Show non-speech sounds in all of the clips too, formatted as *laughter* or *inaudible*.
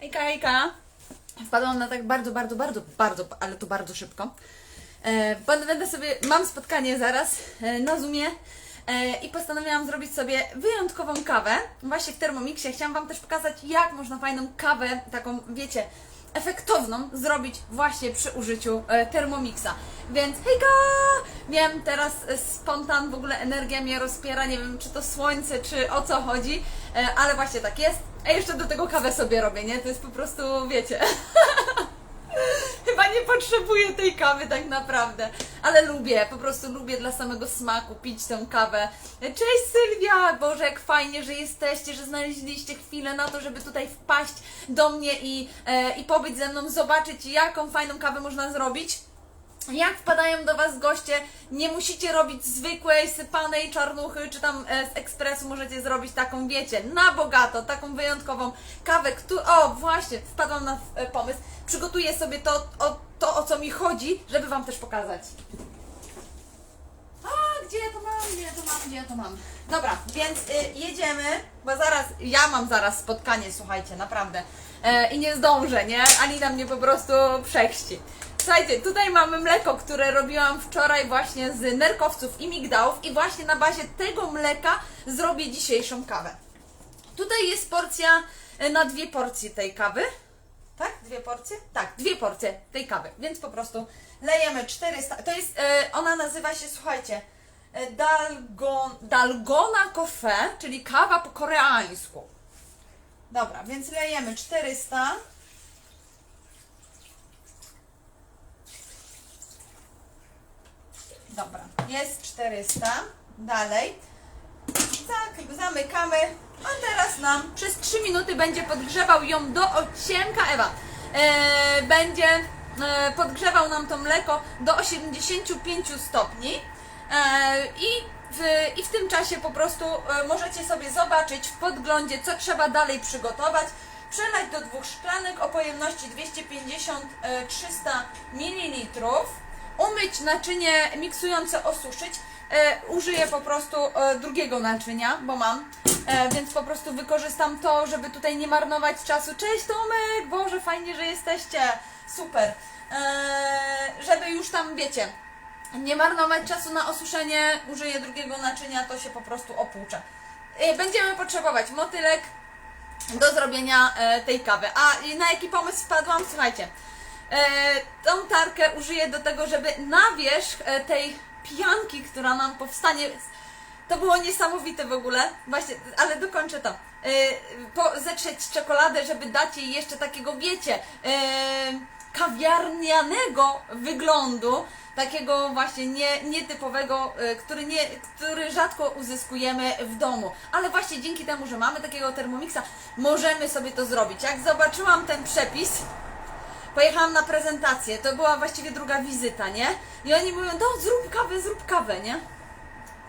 Hejka, hejka. Wpadłam na tak bardzo, bardzo, bardzo, bardzo, ale to bardzo szybko. E, będę sobie, mam spotkanie zaraz e, na Zoomie e, i postanowiłam zrobić sobie wyjątkową kawę właśnie w Thermomixie. Chciałam Wam też pokazać, jak można fajną kawę, taką wiecie, efektowną zrobić właśnie przy użyciu e, Thermomixa. Więc hejka! Wiem, teraz e, spontan, w ogóle energia mnie rozpiera, nie wiem czy to słońce, czy o co chodzi, e, ale właśnie tak jest. A jeszcze do tego kawę sobie robię, nie? To jest po prostu, wiecie... *laughs* Potrzebuję tej kawy tak naprawdę, ale lubię, po prostu lubię dla samego smaku pić tę kawę. Cześć Sylwia! Boże, jak fajnie, że jesteście, że znaleźliście chwilę na to, żeby tutaj wpaść do mnie i, e, i pobyć ze mną, zobaczyć jaką fajną kawę można zrobić. Jak wpadają do Was goście, nie musicie robić zwykłej, sypanej czarnuchy, czy tam e, z ekspresu możecie zrobić taką, wiecie, na bogato, taką wyjątkową kawę, o właśnie, wpadłam na e, pomysł, przygotuję sobie to o, to, o co mi chodzi, żeby Wam też pokazać. A, gdzie ja to mam, gdzie ja to mam, gdzie ja to mam. Dobra, więc y, jedziemy, bo zaraz, ja mam zaraz spotkanie, słuchajcie, naprawdę. E, I nie zdążę, nie? Alina mnie po prostu przechści. Słuchajcie, tutaj mamy mleko, które robiłam wczoraj właśnie z nerkowców i migdałów i właśnie na bazie tego mleka zrobię dzisiejszą kawę. Tutaj jest porcja e, na dwie porcje tej kawy. Tak? Dwie porcje? Tak, dwie porcje tej kawy. Więc po prostu lejemy 400. To jest, e, ona nazywa się, słuchajcie, e, Dalgon, Dalgona Coffee, czyli kawa po koreańsku. Dobra, więc lejemy 400. Dobra, jest 400. Dalej. Tak, zamykamy. A teraz nam przez 3 minuty będzie podgrzewał ją do ociemka. Ewa, e, będzie e, podgrzewał nam to mleko do 85 stopni. E, i, w, I w tym czasie po prostu możecie sobie zobaczyć w podglądzie, co trzeba dalej przygotować. Przelać do dwóch szklanek o pojemności 250-300 ml umyć naczynie miksujące, osuszyć. Użyję po prostu drugiego naczynia, bo mam, e, więc po prostu wykorzystam to, żeby tutaj nie marnować czasu. Cześć Tomek, Boże, fajnie, że jesteście, super. E, żeby już tam, wiecie, nie marnować czasu na osuszenie, użyję drugiego naczynia, to się po prostu opłucze. E, będziemy potrzebować motylek do zrobienia e, tej kawy. A na jaki pomysł wpadłam? Słuchajcie, e, tą tarkę użyję do tego, żeby na wierzch e, tej pianki, która nam powstanie, to było niesamowite w ogóle, właśnie, ale dokończę to. E, po, zetrzeć czekoladę, żeby dać jej jeszcze takiego, wiecie, e, kawiarnianego wyglądu, takiego właśnie nie, nietypowego, e, który, nie, który rzadko uzyskujemy w domu. Ale właśnie dzięki temu, że mamy takiego Thermomixa, możemy sobie to zrobić. Jak zobaczyłam ten przepis, pojechałam na prezentację, to była właściwie druga wizyta, nie? I oni mówią, no zrób kawę, zrób kawę, nie?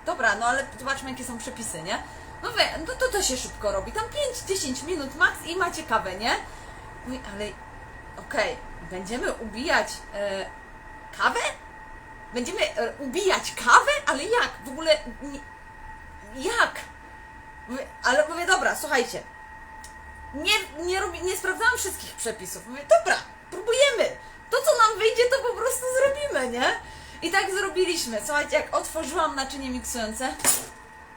Dobra, no ale zobaczmy jakie są przepisy, nie? No wie, no to to się szybko robi, tam 5-10 minut max i macie kawę, nie? Mówi, ale okej, będziemy ubijać e, kawę? Będziemy e, ubijać kawę? Ale jak? W ogóle nie, jak? Mówię, ale mówię, dobra, słuchajcie, nie, nie, robi, nie sprawdzałam wszystkich przepisów. Mówię, dobra, próbujemy. To, co nam wyjdzie, to po prostu zrobimy, nie? I tak zrobiliśmy. Słuchajcie, jak otworzyłam naczynie miksujące,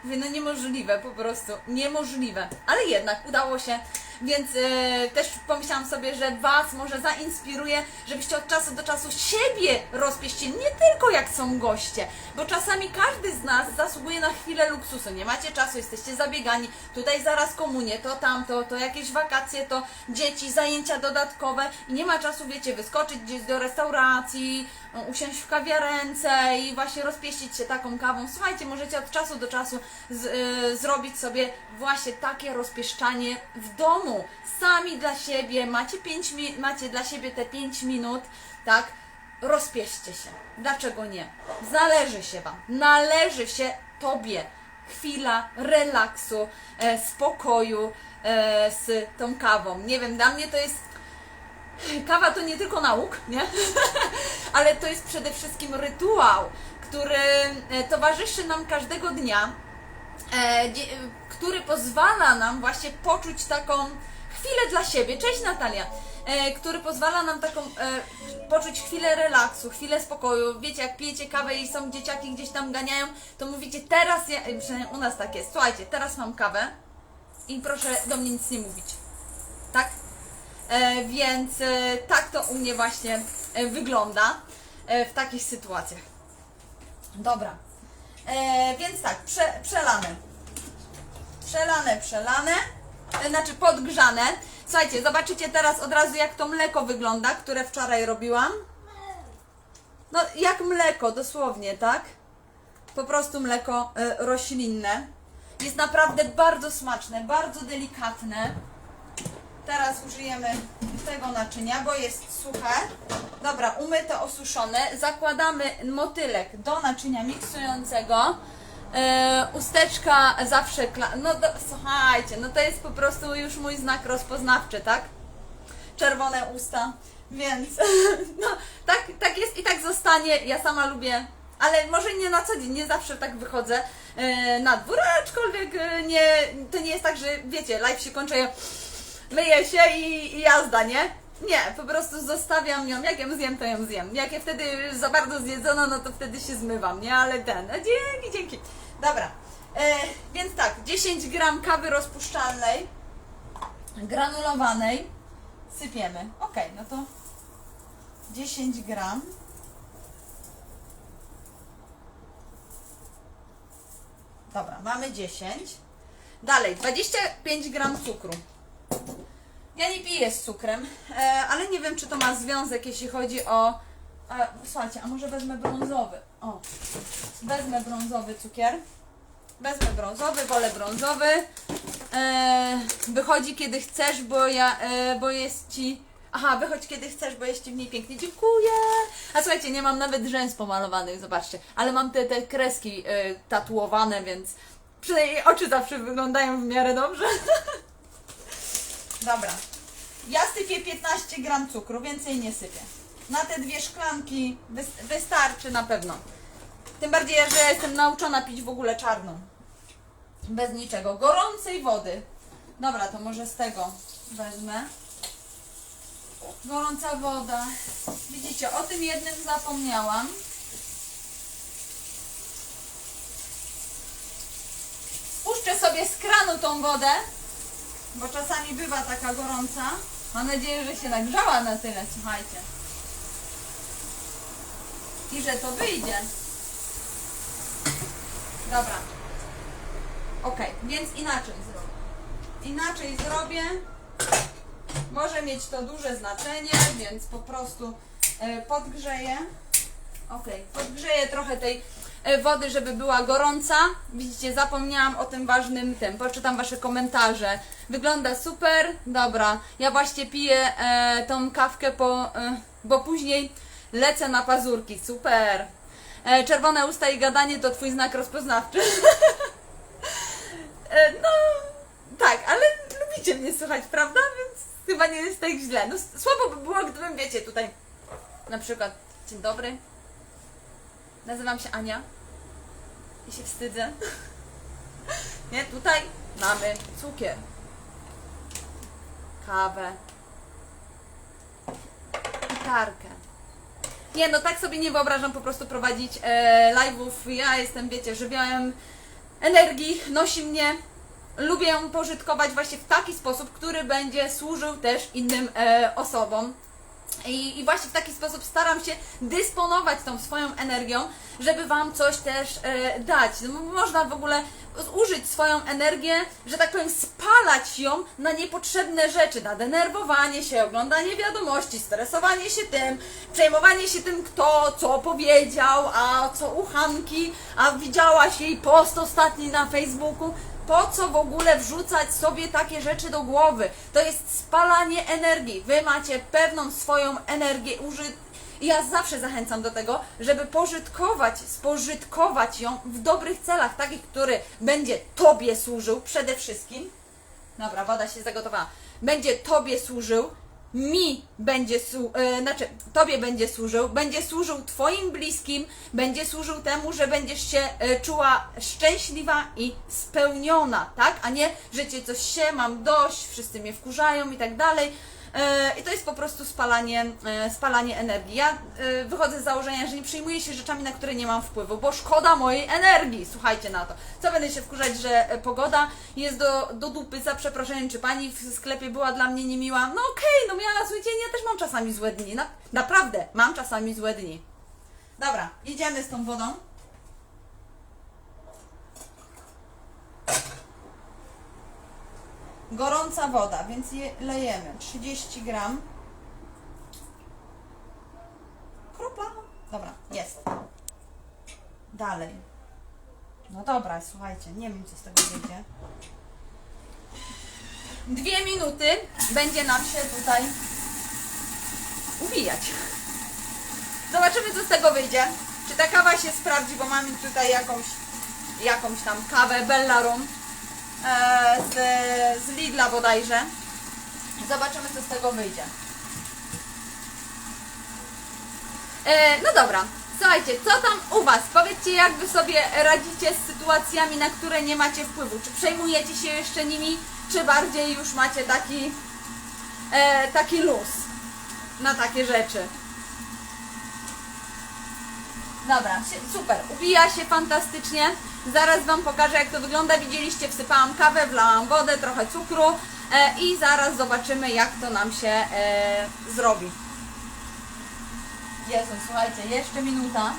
mówię, no niemożliwe, po prostu niemożliwe. Ale jednak udało się, więc e, też pomyślałam sobie, że Was może zainspiruje, żebyście od czasu do czasu siebie rozpieście, nie tylko jak są goście, bo czasami każdy z nas zasługuje na chwilę luksusu. Nie macie czasu, jesteście zabiegani, tutaj zaraz komunie, to tamto, to jakieś wakacje, to dzieci, zajęcia dodatkowe i nie ma czasu, wiecie, wyskoczyć gdzieś do restauracji, usiąść w kawiarence i właśnie rozpieścić się taką kawą. Słuchajcie, możecie od czasu do czasu z, y, zrobić sobie właśnie takie rozpieszczanie w domu. Sami dla siebie, macie, pięć mi- macie dla siebie te 5 minut, tak? Rozpieście się. Dlaczego nie? Zależy się Wam. Należy się Tobie chwila relaksu, e, spokoju e, z tą kawą. Nie wiem, dla mnie to jest Kawa to nie tylko nauk, nie? *laughs* Ale to jest przede wszystkim rytuał, który e, towarzyszy nam każdego dnia, e, który pozwala nam właśnie poczuć taką chwilę dla siebie, cześć Natalia, e, który pozwala nam taką poczuć chwilę relaksu, chwilę spokoju. Wiecie, jak pijecie kawę i są dzieciaki gdzieś tam ganiają, to mówicie teraz, ja, przynajmniej u nas tak jest, słuchajcie, teraz mam kawę i proszę do mnie nic nie mówić. Tak? E, więc e, tak to u mnie właśnie e, wygląda w takich sytuacjach. Dobra. Więc tak, prze, przelane. Przelane, przelane. Znaczy podgrzane. Słuchajcie, zobaczycie teraz od razu jak to mleko wygląda, które wczoraj robiłam. No, jak mleko, dosłownie, tak? Po prostu mleko roślinne. Jest naprawdę bardzo smaczne, bardzo delikatne. Teraz użyjemy tego naczynia, bo jest suche. Dobra, umyte, osuszone. Zakładamy motylek do naczynia miksującego. E, usteczka zawsze, kla- no do, słuchajcie, no to jest po prostu już mój znak rozpoznawczy, tak? Czerwone usta, więc *laughs* no, tak, tak jest i tak zostanie. Ja sama lubię, ale może nie na co dzień, nie zawsze tak wychodzę e, na dwór, aczkolwiek e, nie, to nie jest tak, że wiecie, live się kończy, ja myję się i, i jazda, nie? Nie, po prostu zostawiam ją, jak ją zjem, to ją zjem. Jak je wtedy za bardzo zjedzono, no to wtedy się zmywam, nie? Ale ten, no dzięki, dzięki. Dobra, e, więc tak, 10 gram kawy rozpuszczalnej, granulowanej, sypiemy. Ok, no to 10 gram. Dobra, mamy 10. Dalej, 25 gram cukru. Ja nie piję z cukrem, e, ale nie wiem, czy to ma związek, jeśli chodzi o. E, słuchajcie, a może wezmę brązowy. O, wezmę brązowy cukier. Wezmę brązowy, wolę brązowy. E, wychodzi kiedy chcesz, bo ja, bo jest ci. Aha, wychodź kiedy chcesz, bo jest ci w niej pięknie. Dziękuję! A słuchajcie, nie mam nawet rzęs pomalowanych, zobaczcie. Ale mam te, te kreski tatuowane, więc przynajmniej oczy zawsze wyglądają w miarę dobrze. *laughs* Dobra. Ja sypię 15 gram cukru, więcej nie sypię. Na te dwie szklanki wys- wystarczy na pewno. Tym bardziej, że ja jestem nauczona pić w ogóle czarną. Bez niczego. Gorącej wody. Dobra, to może z tego wezmę. Gorąca woda. Widzicie, o tym jednym zapomniałam. Puszczę sobie z kranu tą wodę bo czasami bywa taka gorąca. Mam nadzieję, że się nagrzała na tyle, słuchajcie. I że to wyjdzie. Dobra. Ok, więc inaczej zrobię. Inaczej zrobię. Może mieć to duże znaczenie, więc po prostu e, podgrzeję. Ok, podgrzeję trochę tej wody, żeby była gorąca. Widzicie, zapomniałam o tym ważnym tym. Poczytam Wasze komentarze. Wygląda super. Dobra, ja właśnie piję e, tą kawkę, po, e, bo później lecę na pazurki. Super. E, czerwone usta i gadanie to Twój znak rozpoznawczy. *laughs* e, no, tak, ale lubicie mnie słuchać, prawda? Więc chyba nie jest tak źle. No, słabo by było, gdybym, wiecie, tutaj na przykład, dzień dobry, Nazywam się Ania i się wstydzę. *laughs* Nie, tutaj mamy cukier, kawę i tarkę. Nie, no tak sobie nie wyobrażam po prostu prowadzić e, live'ów. Ja jestem, wiecie, żywiołem energii, nosi mnie. Lubię ją pożytkować właśnie w taki sposób, który będzie służył też innym e, osobom. I, I właśnie w taki sposób staram się dysponować tą swoją energią, żeby Wam coś też e, dać. No, można w ogóle użyć swoją energię, że tak powiem, spalać ją na niepotrzebne rzeczy, na denerwowanie się, oglądanie wiadomości, stresowanie się tym, przejmowanie się tym, kto co powiedział, a co u Hanki, a widziałaś jej post ostatni na Facebooku. Po co w ogóle wrzucać sobie takie rzeczy do głowy? To jest spalanie energii. Wy macie pewną swoją energię. I ja zawsze zachęcam do tego, żeby pożytkować, spożytkować ją w dobrych celach, takich, który będzie Tobie służył przede wszystkim. Dobra, woda się zagotowała. Będzie Tobie służył mi będzie słu- e, znaczy tobie będzie służył, będzie służył twoim bliskim, będzie służył temu, że będziesz się e, czuła szczęśliwa i spełniona, tak? A nie, że cię coś się, mam dość, wszyscy mnie wkurzają i tak dalej. E, I to jest po prostu spalanie, e, spalanie energii. Ja e, wychodzę z założenia, że nie przejmuję się rzeczami, na które nie mam wpływu, bo szkoda mojej energii. Słuchajcie na to. Co będę się wkurzać, że pogoda jest do, do dupy, za przeproszeniem, czy pani w sklepie była dla mnie niemiła? No okej, no miała zły dzień, ja też mam czasami złe dni. Na, naprawdę, mam czasami złe dni. Dobra, idziemy z tą wodą. Gorąca woda, więc je lejemy 30 gram. Kropla. Dobra, jest. Dalej. No dobra, słuchajcie, nie wiem co z tego wyjdzie. Dwie minuty będzie nam się tutaj uwijać. Zobaczymy co z tego wyjdzie. Czy ta kawa się sprawdzi, bo mamy tutaj jakąś, jakąś tam kawę Bellarum z, z Lidla bodajże. Zobaczymy, co z tego wyjdzie. E, no dobra, słuchajcie, co tam u Was? Powiedzcie, jak Wy sobie radzicie z sytuacjami, na które nie macie wpływu. Czy przejmujecie się jeszcze nimi, czy bardziej już macie taki, e, taki luz na takie rzeczy? Dobra, super, ubija się fantastycznie. Zaraz Wam pokażę jak to wygląda. Widzieliście, wsypałam kawę, wlałam wodę, trochę cukru e, i zaraz zobaczymy jak to nam się e, zrobi. Jezu, słuchajcie, jeszcze minuta.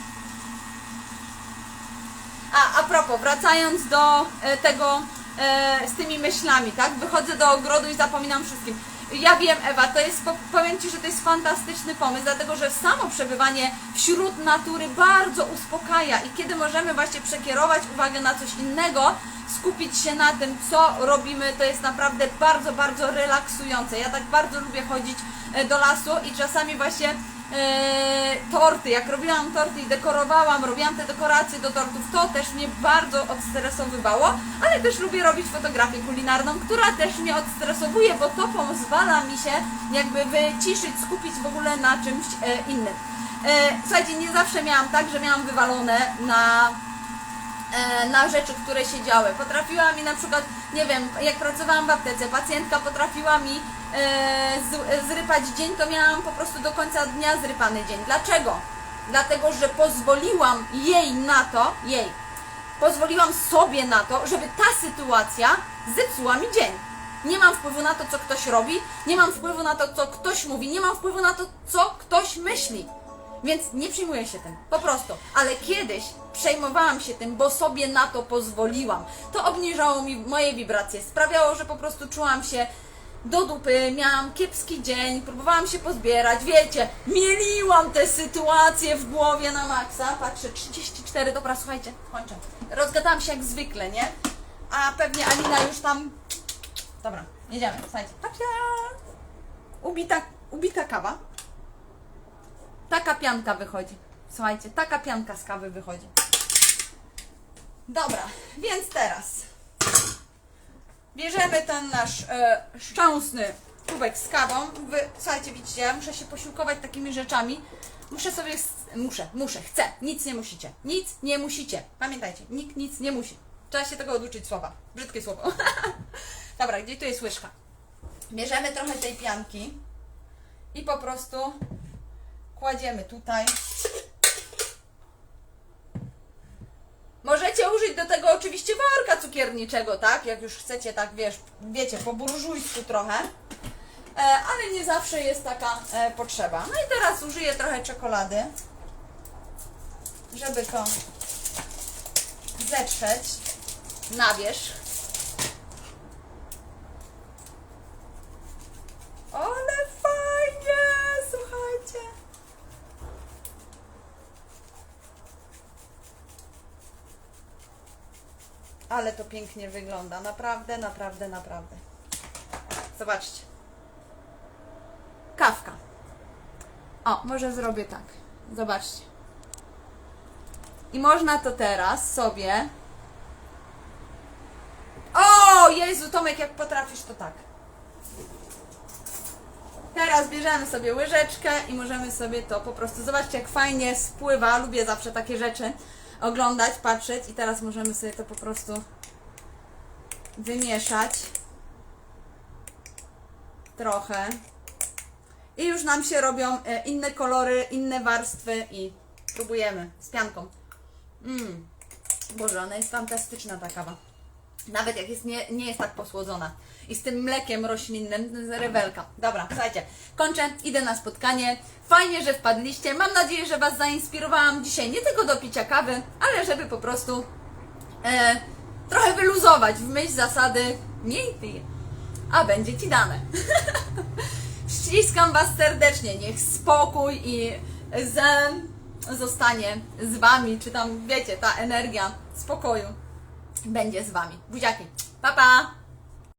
A, a propos, wracając do e, tego z tymi myślami, tak? Wychodzę do ogrodu i zapominam wszystkim. Ja wiem, Ewa, to jest, po- powiem Ci, że to jest fantastyczny pomysł, dlatego że samo przebywanie wśród natury bardzo uspokaja i kiedy możemy właśnie przekierować uwagę na coś innego, skupić się na tym, co robimy, to jest naprawdę bardzo, bardzo relaksujące. Ja tak bardzo lubię chodzić e, do lasu i czasami właśnie e, torty, jak robiłam torty i dekorowałam, robiłam te dekoracje do tortów, to też mnie bardzo odstresowywało, ale też lubię robić fotografię kulinarną, która też mnie odstresowuje, bo to pozwala mi się jakby wyciszyć, skupić w ogóle na czymś e, innym. E, słuchajcie, nie zawsze miałam tak, że miałam wywalone na na rzeczy, które się działy. Potrafiła mi na przykład, nie wiem, jak pracowałam w aptece, pacjentka potrafiła mi zrypać dzień, to miałam po prostu do końca dnia zrypany dzień. Dlaczego? Dlatego, że pozwoliłam jej na to, jej, pozwoliłam sobie na to, żeby ta sytuacja zepsuła mi dzień. Nie mam wpływu na to, co ktoś robi, nie mam wpływu na to, co ktoś mówi, nie mam wpływu na to, co ktoś myśli. Więc nie przejmuję się tym, po prostu. Ale kiedyś przejmowałam się tym, bo sobie na to pozwoliłam. To obniżało mi moje wibracje, sprawiało, że po prostu czułam się do dupy, miałam kiepski dzień, próbowałam się pozbierać, wiecie, mieliłam te sytuacje w głowie na maksa. Patrzę, 34, dobra, słuchajcie, kończę. Rozgadałam się jak zwykle, nie? A pewnie Alina już tam... Dobra, jedziemy, słuchajcie. Patrzcie! Ubita, ubita kawa. Taka pianka wychodzi. Słuchajcie, taka pianka z kawy wychodzi. Dobra, więc teraz bierzemy ten nasz e, szczęsny kubek z kawą. Wy, słuchajcie, widzicie, ja muszę się posiłkować takimi rzeczami. Muszę sobie, muszę, muszę, chcę. Nic nie musicie. Nic nie musicie. Pamiętajcie, nikt nic nie musi. Trzeba się tego oduczyć słowa. Brzydkie słowo. *laughs* Dobra, gdzie tu jest łyżka? Bierzemy trochę tej pianki i po prostu kładziemy tutaj. Możecie użyć do tego oczywiście worka cukierniczego, tak? Jak już chcecie, tak wiesz, wiecie, po burżujsku trochę. E, ale nie zawsze jest taka e, potrzeba. No i teraz użyję trochę czekolady, żeby to zetrzeć na wierzch. Ale fajnie, słuchajcie. Ale to pięknie wygląda. Naprawdę, naprawdę, naprawdę. Zobaczcie. Kawka. O, może zrobię tak. Zobaczcie. I można to teraz sobie. O, Jezu, Tomek, jak potrafisz, to tak. Teraz bierzemy sobie łyżeczkę i możemy sobie to po prostu, zobaczcie jak fajnie spływa, lubię zawsze takie rzeczy oglądać, patrzeć i teraz możemy sobie to po prostu wymieszać trochę i już nam się robią e, inne kolory, inne warstwy i próbujemy z pianką. Mmm, Boże, ona jest fantastyczna ta kawa. Nawet jak jest nie, nie jest tak posłodzona. I z tym mlekiem roślinnym, rewelka. Dobra, słuchajcie, kończę, idę na spotkanie. Fajnie, że wpadliście. Mam nadzieję, że Was zainspirowałam dzisiaj nie tylko do picia kawy, ale żeby po prostu e, trochę wyluzować w myśl zasady miej pij, a będzie Ci dane. *laughs* Ściskam Was serdecznie. Niech spokój i zen zostanie z Wami, czy tam wiecie, ta energia spokoju będzie z Wami. Buziaki. Pa, pa!